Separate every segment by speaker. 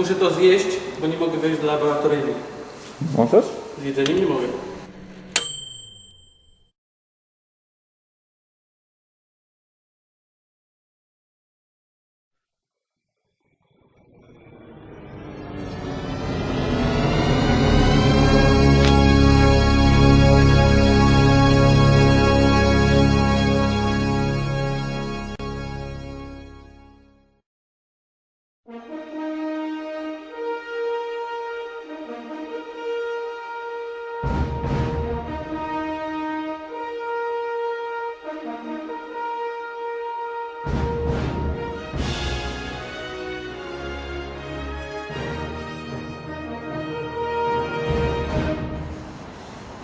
Speaker 1: Muszę to zjeść, bo nie mogę wejść do laboratoryjnych.
Speaker 2: Możesz?
Speaker 1: Z jedzeniem nie mogę.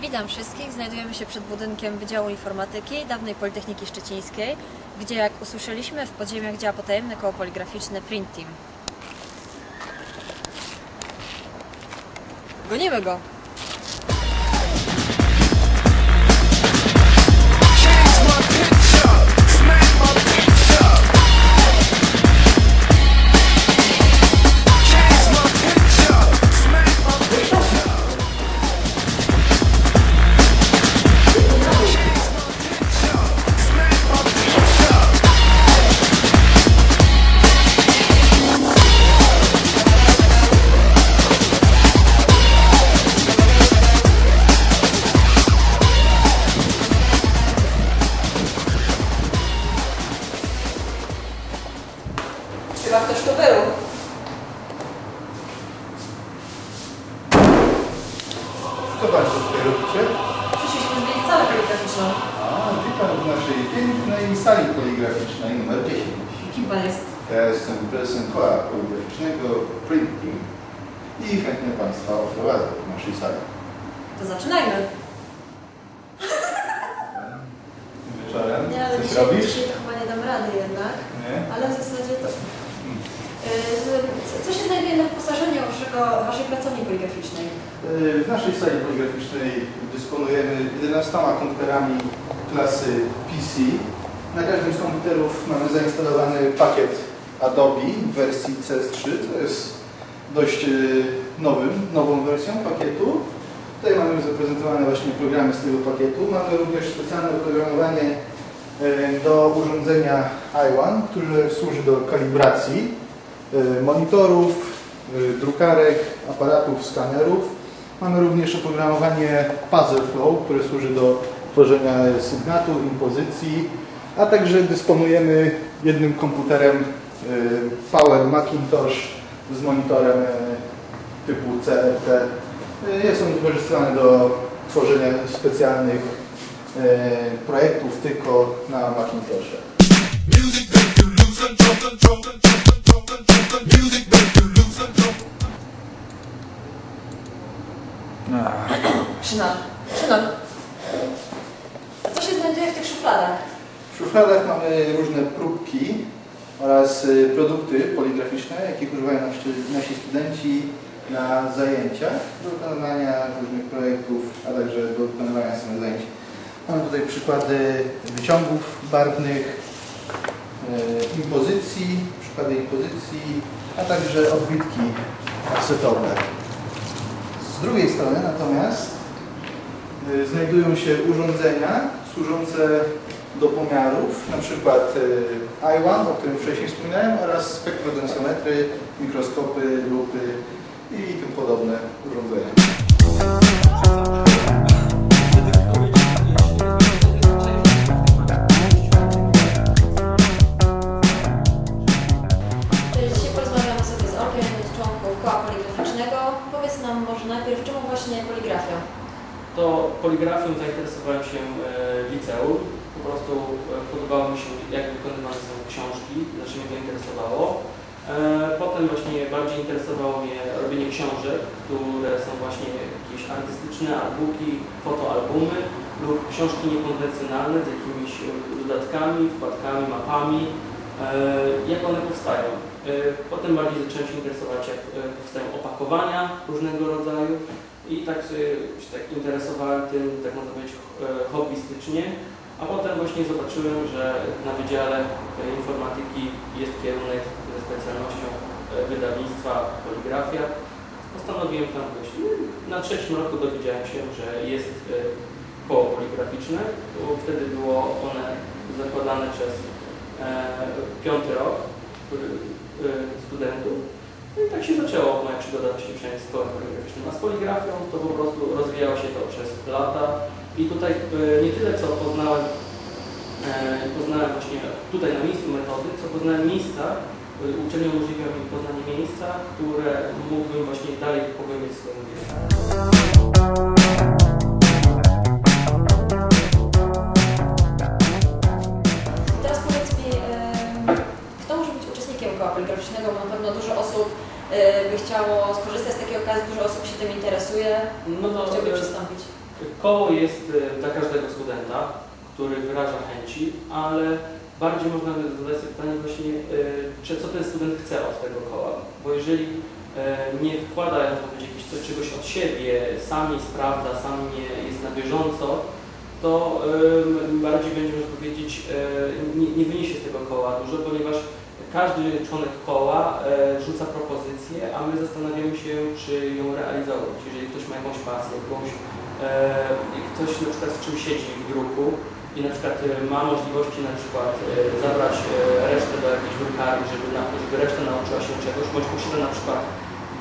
Speaker 3: Witam wszystkich. Znajdujemy się przed budynkiem Wydziału Informatyki dawnej Politechniki Szczecińskiej, gdzie jak usłyszeliśmy w podziemiach działa potajemne koło poligraficzne Print Team. Gonimy go! Przyszliśmy zmienić salę poligraficzną.
Speaker 4: A, witam w naszej pięknej sali poligraficznej numer 10.
Speaker 3: Kim pan jest?
Speaker 4: Ja jestem prezesem koła poligraficznego Print Team i chętnie Państwa oprowadzę w naszej sali.
Speaker 3: To zaczynajmy.
Speaker 4: Wieczorem
Speaker 3: Nie, ale
Speaker 4: coś
Speaker 3: dzisiaj,
Speaker 4: robisz?
Speaker 3: dzisiaj to chyba nie dam rady jednak,
Speaker 4: Nie?
Speaker 3: ale w zasadzie to... Co- Co się znajduje na waszego, waszej pracowni poligraficznej?
Speaker 4: Yy, W naszej sali poligraficznej dysponujemy 11 komputerami klasy PC. Na każdym z komputerów mamy zainstalowany pakiet Adobe w wersji CS3, co jest dość yy, nowym, nową wersją pakietu. Tutaj mamy zaprezentowane właśnie programy z tego pakietu. Mamy również specjalne oprogramowanie yy, do urządzenia i1, które służy do kalibracji monitorów, drukarek, aparatów, skanerów. Mamy również oprogramowanie Puzzle Flow, które służy do tworzenia sygnatuр, impozycji, a także dysponujemy jednym komputerem yy, Power Macintosh z monitorem yy, typu CRT. Yy, Jest on wykorzystywany do tworzenia specjalnych yy, projektów tylko na Macintoshe.
Speaker 3: Szynal. A co się znajduje w tych szufladach?
Speaker 4: W szufladach mamy różne próbki oraz y, produkty poligraficzne, jakich używają nasi, nasi studenci na zajęciach do wykonywania różnych projektów, a także do wykonywania samych zajęć. Mamy tutaj przykłady wyciągów barwnych, y, impozycji, przykłady impozycji, a także odbitki offsetowe. Z drugiej strony natomiast y, znajdują się urządzenia służące do pomiarów, na przykład y, i1, o którym wcześniej wspominałem, oraz spektrodensometry, mikroskopy, lupy i tym podobne urządzenia.
Speaker 1: To poligrafią zainteresowałem się e, w liceum. Po prostu e, podobało mi się, jak wykonywane są książki, znaczy mnie to interesowało. E, Potem właśnie bardziej interesowało mnie robienie książek, które są właśnie jakieś artystyczne artbooki, fotoalbumy lub książki niekonwencjonalne z jakimiś e, dodatkami, wkładkami, mapami. E, Jak one powstają? E, Potem bardziej zacząłem się interesować, jak e, powstają opakowania różnego rodzaju. I tak się tak interesowałem tym, tak można powiedzieć, hobbystycznie. A potem właśnie zobaczyłem, że na Wydziale Informatyki jest kierunek ze specjalnością wydawnictwa Poligrafia. Postanowiłem tam pójść. Na trzecim roku dowiedziałem się, że jest koło poligraficzne, wtedy było one zakładane przez piąty rok e, studentów. No i tak się zaczęło moja przygoda właśnie z kołem. A z poligrafią to po prostu rozwijało się to przez lata. I tutaj e, nie tyle co poznałem, e, poznałem właśnie tutaj na miejscu metody, co poznałem miejsca, e, uczelnia umożliwia mi poznanie miejsca, które mógłbym właśnie dalej pogłębiać swoją wiedzę.
Speaker 3: By chciało skorzystać z takiej okazji, dużo osób się tym interesuje,
Speaker 1: No to,
Speaker 3: chciałby
Speaker 1: e,
Speaker 3: przystąpić.
Speaker 1: Koło jest e, dla każdego studenta, który wyraża chęci, ale bardziej można zadać sobie pytanie właśnie, e, czy co ten student chce od tego koła. Bo jeżeli e, nie wkłada coś- czegoś od siebie, sam nie sprawdza, sam nie jest na bieżąco, to bardziej będzie można powiedzieć, e, nie, nie wyniesie z tego koła dużo, ponieważ każdy członek koła e, rzuca propozycję, a my zastanawiamy się, czy ją realizować. Jeżeli ktoś ma jakąś pasję, jakąś E, ktoś na przykład w czym siedzi w druku i na przykład e, ma możliwości na przykład zabrać resztę do jakiejś drukarni, żeby, na, żeby reszta nauczyła się czegoś, bądź posiada na przykład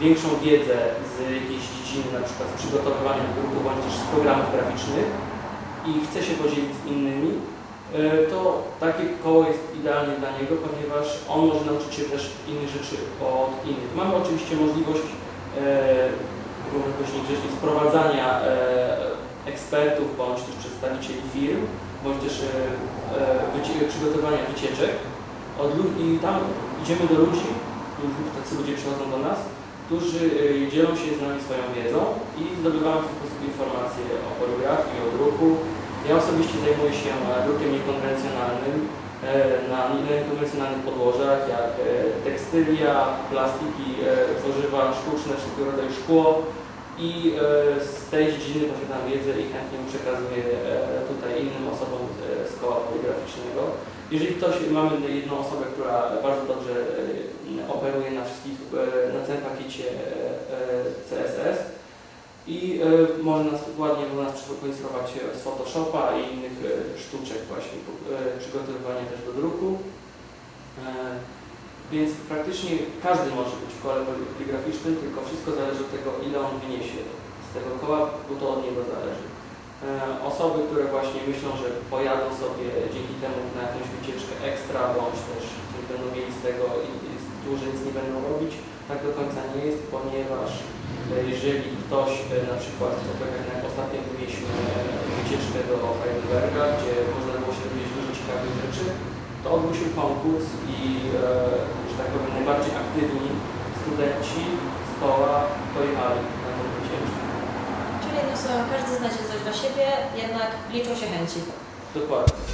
Speaker 1: większą wiedzę z jakiejś dziedziny, na przykład z przygotowywania druku, bądź też z programów graficznych i chce się podzielić z innymi, to takie koło jest idealnie dla niego, ponieważ on może nauczyć się też innych rzeczy od innych. Mamy oczywiście możliwość e, grzecznie, sprowadzania e, ekspertów bądź też przedstawicieli firm, bądź też e, e, przygotowania wycieczek. Od I tam idziemy do ludzi, tacy ludzie przychodzą do nas, którzy e, dzielą się z nami swoją wiedzą i zdobywamy w ten sposób informacje o poligrafii, o druku. Ja osobiście zajmuję się e, drukiem niekonwencjonalnym e, na niekonwencjonalnych podłożach, jak e, tekstylia, plastiki, tworzywa sztuczne, wszelkiego rodzaju szkło i z tej dziedziny posiadam wiedzę i chętnie przekazuję tutaj innym osobom z koła poligraficznego. Jeżeli ktoś, mamy jedną osobę, która bardzo dobrze operuje na wszystkich, na całym pakiecie CSS i e, może nas ładnie może nas e, z Photoshopa i innych e, sztuczek właśnie e, przygotowywania też do druku. E, Więc praktycznie każdy może być w kole poligraficznym, tylko wszystko zależy od tego, ile on wyniesie z tego koła, bo to od niego zależy. E, Osoby, które właśnie myślą, że pojadą sobie dzięki temu na jakąś wycieczkę ekstra, bądź też coś będą mieli z tego i i dłużej nic nie będą robić, tak do końca nie jest, ponieważ e, jeżeli ktoś e, na przykład, tak jak jak ostatnio mieliśmy e, wycieczkę do Heidelberga, gdzie można było się dowiedzieć dużo ciekawych rzeczy, to odbył się konkurs i, e, że tak powiem, najbardziej aktywni studenci z koła pojechali na tę wycieczkę.
Speaker 3: Czyli jednym słowem, każdy znajdzie coś dla siebie, jednak liczą się chęci.
Speaker 1: Dokładnie.